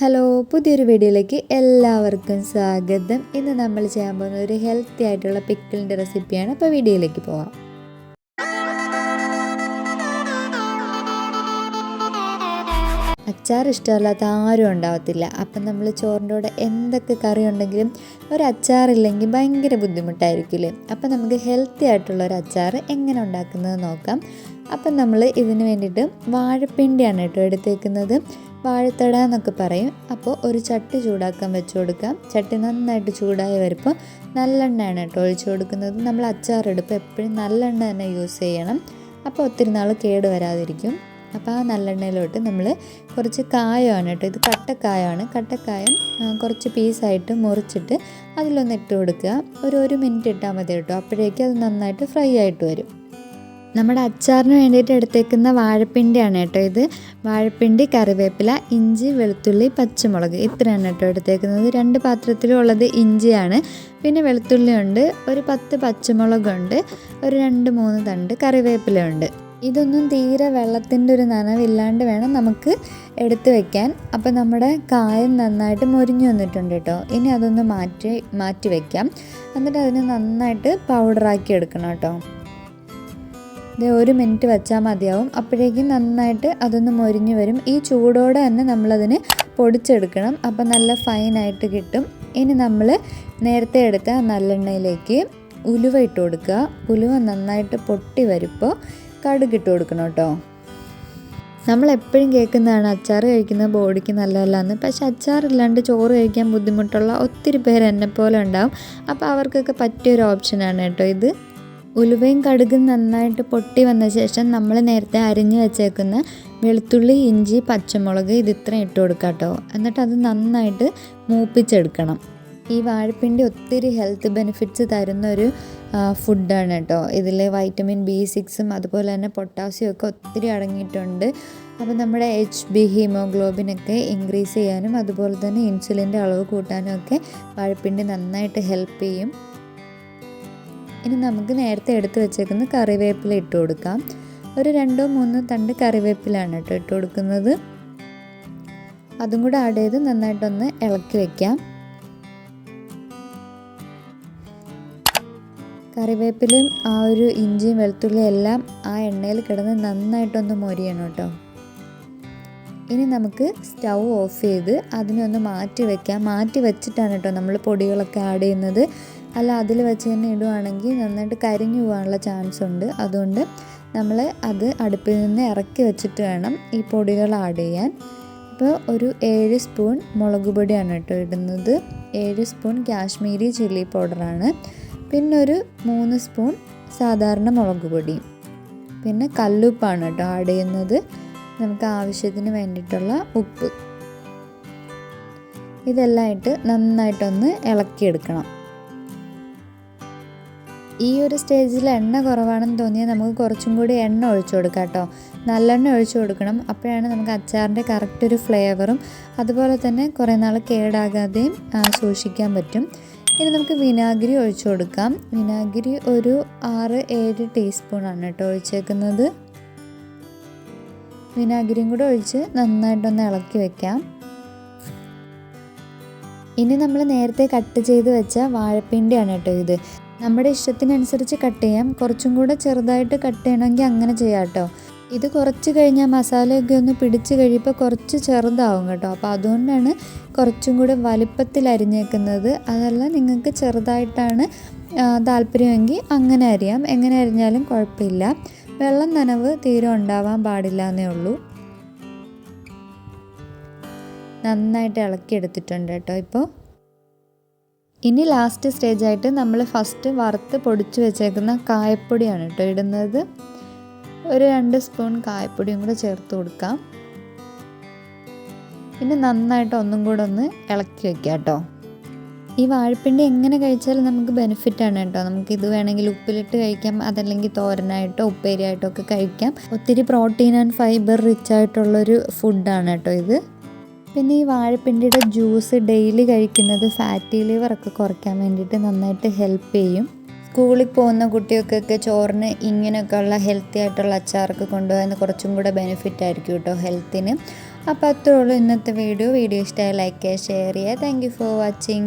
Hello പുതിയൊരു വീഡിയോയിലേക്ക് എല്ലാവർക്കും സ്വാഗതം. ഇന്ന് നമ്മൾ ചെയ്യാൻ പോകുന്ന ഒരു ഹെൽത്തി ആയിട്ടുള്ള പിക്കിളിന്റെ റെസിപ്പിയാണ് അപ്പോൾ വീഡിയോയിലേക്ക് പോവാം. അച്ചാർ ഇഷ്ടമല്ലാത്ത ആരും ഉണ്ടാവത്തില്ല. അപ്പം നമ്മൾ ചോറിന്റെ കൂടെ എന്തൊക്കെ കറി ഉണ്ടെങ്കിലും ഒരു അച്ചാറില്ലെങ്കിൽ ഭയങ്കര ബുദ്ധിമുട്ടായിരിക്കില്ലേ? അപ്പം നമുക്ക് ഹെൽത്തി ആയിട്ടുള്ള ഒരു അച്ചാർ എങ്ങനെ ഉണ്ടാക്കുന്നത് നോക്കാം. അപ്പം നമ്മൾ ഇതിന് വേണ്ടിയിട്ട് വാഴപ്പിണ്ടിയാണ് കേട്ടോ എടുത്തേക്കുന്നത്. വാഴത്തട എന്നൊക്കെ പറയും. അപ്പോൾ ഒരു ചട്ടി ചൂടാക്കാൻ വെച്ച് കൊടുക്കാം. ചട്ടി നന്നായിട്ട് ചൂടായി വരുമ്പോൾ നല്ലെണ്ണയാണ് കേട്ടോ ഒഴിച്ചു കൊടുക്കുന്നത്. നമ്മൾ അച്ചാറെടുപ്പ് എപ്പോഴും നല്ലെണ്ണ തന്നെ യൂസ് ചെയ്യണം. അപ്പോൾ ഒത്തിരി നാൾ കേട് വരാതിരിക്കും. അപ്പോൾ ആ നല്ലെണ്ണയിലോട്ട് നമ്മൾ കുറച്ച് കായമാണ് കേട്ടോ. ഇത് കട്ടക്കായമാണ് കട്ടക്കായം കുറച്ച് പീസായിട്ട് മുറിച്ചിട്ട് അതിലൊന്ന് ഇട്ട് കൊടുക്കുക. ഒരു ഒരു മിനിറ്റ് ഇട്ടാൽ മതി കേട്ടോ. അപ്പോഴേക്കും അത് നന്നായിട്ട് ഫ്രൈ ആയിട്ട് വരും. നമ്മുടെ അച്ചാറിന് വേണ്ടിയിട്ട് എടുത്തേക്കുന്ന വാഴപ്പിണ്ടിയാണ് കേട്ടോ ഇത്. വാഴപ്പിണ്ടി കറിവേപ്പില ഇഞ്ചി വെളുത്തുള്ളി പച്ചമുളക് ഇത്രയാണ് കേട്ടോ എടുത്തേക്കുന്നത്. രണ്ട് പാത്രത്തിലും ഉള്ളത് ഇഞ്ചിയാണ്. പിന്നെ വെളുത്തുള്ളി ഉണ്ട് ഒരു പത്ത് പച്ചമുളകുണ്ട് ഒരു രണ്ട് മൂന്ന് തണ്ട് കറിവേപ്പില ഇതൊന്നും തീരെ വെള്ളത്തിന്റെ ഒരു നനവില്ലാണ്ട് വേണം നമുക്ക് എടുത്തു വെക്കാൻ. അപ്പോൾ നമ്മുടെ കായം നന്നായിട്ട് മുരിഞ്ഞു വന്നിട്ടുണ്ട് കേട്ടോ. ഇനി അതൊന്ന് മാറ്റി മാറ്റി വയ്ക്കാം എന്നിട്ട് അതിനെ നന്നായിട്ട് പൗഡറാക്കി എടുക്കണം കേട്ടോ. ഇത് ഒരു മിനിറ്റ് വെച്ചാൽ മതിയാവും. അപ്പോഴേക്കും നന്നായിട്ട് അതൊന്ന് മൊരിഞ്ഞ് വരും. ഈ ചൂടോടെ തന്നെ നമ്മളതിന് പൊടിച്ചെടുക്കണം. അപ്പം നല്ല ഫൈനായിട്ട് കിട്ടും. ഇനി നമ്മൾ നേരത്തെ എടുത്ത നല്ലെണ്ണയിലേക്ക് ഉലുവ ഇട്ട് കൊടുക്കുക. ഉലുവ നന്നായിട്ട് പൊട്ടി വരുമ്പോൾ കടുക് ഇട്ട് കൊടുക്കണം കേട്ടോ. നമ്മൾ എപ്പോഴും കേൾക്കുന്നതാണ് അച്ചാർ കഴിക്കുന്നത് ബോഡിക്ക് നല്ലതല്ല എന്ന് പക്ഷെ അച്ചാറില്ലാണ്ട് ചോറ് കഴിക്കാൻ ബുദ്ധിമുട്ടുള്ള ഒത്തിരി പേര് എന്നെ പോലെ ഉണ്ടാവും. അപ്പോൾ അവർക്കൊക്കെ പറ്റിയൊരു ഓപ്ഷനാണ് കേട്ടോ ഇത്. ഉലുവയും കടുകും നന്നായിട്ട് പൊട്ടി വന്ന ശേഷം നമ്മൾ നേരത്തെ അരിഞ്ഞ് വെച്ചേക്കുന്ന വെളുത്തുള്ളി ഇഞ്ചി പച്ചമുളക് ഇത് ഇത്രയും ഇട്ട് കൊടുക്കാം കേട്ടോ. എന്നിട്ട് അത് നന്നായിട്ട് മൂപ്പിച്ചെടുക്കണം. ഈ വാഴപ്പിണ്ടി ഒത്തിരി ഹെൽത്ത് ബെനിഫിറ്റ്സ് തരുന്ന ഒരു ഫുഡാണ് കേട്ടോ. ഇതിൽ വൈറ്റമിൻ ബി സിക്സും അതുപോലെ തന്നെ പൊട്ടാസ്യം ഒക്കെ ഒത്തിരി അടങ്ങിയിട്ടുണ്ട്. അപ്പോൾ നമ്മുടെ എച്ച് ബി ഹീമോഗ്ലോബിനൊക്കെ ഇൻക്രീസ് ചെയ്യാനും അതുപോലെ തന്നെ ഇൻസുലിന്റെ അളവ് കൂട്ടാനും ഒക്കെ വാഴപ്പിണ്ടി നന്നായിട്ട് ഹെൽപ്പ് ചെയ്യും. ഇനി നമുക്ക് നേരത്തെ എടുത്ത് വെച്ചേക്കുന്ന കറിവേപ്പില ഇട്ട് കൊടുക്കാം. ഒരു രണ്ടോ മൂന്നോ തണ്ട് കറിവേപ്പിലാണ് കേട്ടോ ഇട്ട് കൊടുക്കുന്നത്. അതും കൂടെ ആഡ് ചെയ്ത് നന്നായിട്ടൊന്ന് ഇളക്കി വെക്കാം. കറിവേപ്പിലയും ആ ഒരു ഇഞ്ചിയും വെളുത്തുള്ളിയും എല്ലാം ആ എണ്ണയിൽ കിടന്ന് നന്നായിട്ടൊന്ന് മൊരിയണം കേട്ടോ. ഇനി നമുക്ക് സ്റ്റൗ ഓഫ് ചെയ്ത് അതിനെ ഒന്ന് മാറ്റി വെക്കാം. മാറ്റി വെച്ചിട്ടാണ് കേട്ടോ നമ്മൾ പൊടികളൊക്കെ ആഡ് ചെയ്യുന്നത്. അല്ല അതിൽ വെച്ച് തന്നെ ഇടുവാണെങ്കിൽ നന്നായിട്ട് കരിഞ്ഞു പോകാനുള്ള ചാൻസ് ഉണ്ട്. അതുകൊണ്ട് നമ്മൾ അത് അടുപ്പിൽ നിന്ന് ഇറക്കി വെച്ചിട്ട് വേണം ഈ പൊടികൾ ആഡ് ചെയ്യാൻ. ഇപ്പോൾ ഒരു ഏഴ് സ്പൂൺ മുളക് പൊടിയാണ് കേട്ടോ ഇടുന്നത്. ഏഴ് സ്പൂൺ കാശ്മീരി ചില്ലി പൗഡറാണ് പിന്നെ ഒരു മൂന്ന് സ്പൂൺ സാധാരണ മുളക് പൊടി. പിന്നെ കല്ലുപ്പാണ് കേട്ടോ ആഡ് ചെയ്യുന്നത്. നമുക്ക് ആവശ്യത്തിന് വേണ്ടിയിട്ടുള്ള ഉപ്പ്. ഇതെല്ലാം ഇട്ട് നന്നായിട്ടൊന്ന് ഇളക്കിയെടുക്കണം. ഈ ഒരു സ്റ്റേജിൽ എണ്ണ കുറവാണെന്ന് തോന്നിയാൽ നമുക്ക് കുറച്ചും കൂടി എണ്ണ ഒഴിച്ചു കൊടുക്കാം കേട്ടോ. നല്ലെണ്ണ ഒഴിച്ചു കൊടുക്കണം. അപ്പോഴാണ് നമുക്ക് അച്ചാറിന്റെ കറക്റ്റ് ഒരു ഫ്ലേവറും അതുപോലെ തന്നെ കുറേ നാൾ കേടാകാതെയും സൂക്ഷിക്കാൻ പറ്റും. ഇനി നമുക്ക് വിനാഗിരി ഒഴിച്ചു കൊടുക്കാം. വിനാഗിരി ഒരു ആറ് ഏഴ് ടീസ്പൂണാണ് കേട്ടോ ഒഴിച്ചേക്കുന്നത്. വിനാഗിരിയും കൂടെ ഒഴിച്ച് നന്നായിട്ടൊന്ന് ഇളക്കി വെക്കാം. ഇനി നമ്മൾ നേരത്തെ കട്ട് ചെയ്ത് വെച്ച വാഴപ്പിണ്ടിയാണ് കേട്ടോ ഇത്. നമ്മുടെ ഇഷ്ടത്തിനനുസരിച്ച് കട്ട് ചെയ്യാം. കുറച്ചും കൂടെ ചെറുതായിട്ട് കട്ട് ചെയ്യണമെങ്കിൽ അങ്ങനെ ചെയ്യാം കേട്ടോ. ഇത് കുറച്ച് കഴിഞ്ഞാൽ മസാലയൊക്കെ ഒന്ന് പിടിച്ച് കഴിയുമ്പോൾ കുറച്ച് ചെറുതാവും കേട്ടോ. അപ്പോൾ അതുകൊണ്ടാണ് കുറച്ചും കൂടെ വലിപ്പത്തിൽ അരിഞ്ഞേക്കുന്നത്. അതല്ല നിങ്ങൾക്ക് ചെറുതായിട്ടാണ് താല്പര്യമെങ്കിൽ അങ്ങനെ അരിയാം. എങ്ങനെ അരിഞ്ഞാലും കുഴപ്പമില്ല. വെള്ളം നനവ് തീരെ ഉണ്ടാവാൻ പാടില്ല എന്നേ ഉള്ളൂ. നന്നായിട്ട് ഇളക്കിയെടുത്തിട്ടുണ്ട് കേട്ടോ ഇപ്പോൾ ഇനി ലാസ്റ്റ് സ്റ്റേജായിട്ട് നമ്മൾ ഫസ്റ്റ് വറുത്ത് പൊടിച്ച് വെച്ചേക്കുന്ന കായപ്പൊടിയാണ് കേട്ടോ ഇടുന്നത്. ഒരു രണ്ട് സ്പൂൺ കായപ്പൊടിയും കൂടെ ചേർത്ത് കൊടുക്കാം. പിന്നെ നന്നായിട്ട് ഒന്നും കൂടെ ഒന്ന് ഇളക്കി വെക്കാം കേട്ടോ. ഈ വാഴപ്പിണ്ടി എങ്ങനെ കഴിച്ചാലും നമുക്ക് ബെനിഫിറ്റ് ആണ് കേട്ടോ. നമുക്ക് ഇത് വേണമെങ്കിൽ ഉപ്പിലിട്ട് കഴിക്കാം അതല്ലെങ്കിൽ തോരനായിട്ടോ ഉപ്പേരിയായിട്ടോ ഒക്കെ കഴിക്കാം. ഒത്തിരി പ്രോട്ടീൻ ആൻഡ് ഫൈബർ റിച്ച് ആയിട്ടുള്ളൊരു ഫുഡാണ് കേട്ടോ ഇത്. പിന്നെ ഈ വാഴപ്പിണ്ടിയുടെ ജ്യൂസ് ഡെയിലി കഴിക്കുന്നത് ഫാറ്റി ലിവറൊക്കെ കുറയ്ക്കാൻ വേണ്ടിയിട്ട് നന്നായിട്ട് ഹെൽപ്പ് ചെയ്യും. സ്കൂളിൽ പോകുന്ന കുട്ടികൾക്കൊക്കെ ചോറിന് ഇങ്ങനെയൊക്കെയുള്ള ഹെൽത്തി ആയിട്ടുള്ള അച്ചാറൊക്കെ കൊണ്ടുപോകാൻ കുറച്ചും കൂടെ ബെനിഫിറ്റ് ആയിരിക്കും കേട്ടോ ഹെൽത്തിന്. അപ്പോൾ അത്രയുള്ളൂ ഇന്നത്തെ വീഡിയോ. വീഡിയോ ഇഷ്ടമായി ലൈക്ക് ചെയ്യുക ഷെയർ ചെയ്യുക. Thank for watching